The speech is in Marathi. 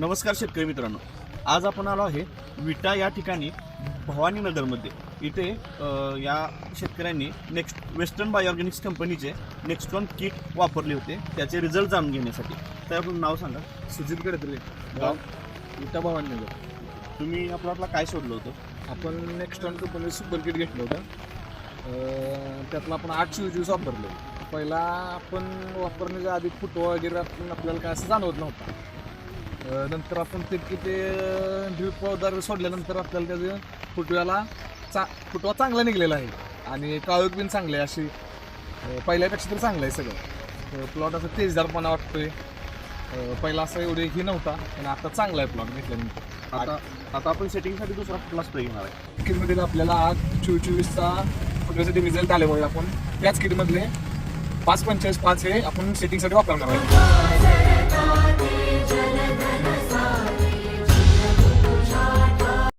नमस्कार शेतकरी मित्रांनो. आज आपण आलो आहे विटा या ठिकाणी भवानी नगरमध्ये. इथे या शेतकऱ्यांनी नेक्स्ट वेस्टर्न बायोऑर्गॅनिक्स कंपनीचे नेक्स्टॉन किट वापरले होते. त्याचे रिझल्ट जाणून घेण्यासाठी. तर आपण नाव सांगा. सुजित गडतरे गाव? विटा भवानीनगर तुम्ही या प्लॉटला काय सोडलं होतं? आपण next on company super kit घेतलं होतं. त्यातलं आपण आठ ज्यूस वापरले. पहिला आपण वापरण्याच्या आधी फुटवा वगैरे आपण आपल्याला काय असं जाणवत नव्हतं. नंतर आपण ते किती पावडर सोडल्यानंतर आपल्याला त्याचं फुटव्याला चा फुटवा चांगला निघलेला आहे. आणि काळोख पण चांगले आहे अशी. पहिल्यापेक्षा तर चांगलं आहे सगळं. प्लॉट असं तेजदारपणा वाटतोय. पहिला असं एवढे ही नव्हता पण आता चांगला आहे प्लॉट घेतल्यानंतर आता आता आपण सेटिंगसाठी दुसरा कुठला स्प्रे घेणार आहे? किटमध्ये आपल्याला आज चोवीस चोवीसचा फुटव्यासाठी रिझल्ट आल्यामुळे आपण त्याच किटमधले पाच पंचेचाळीस पाच हे आपण सेटिंगसाठी वापरणार आहे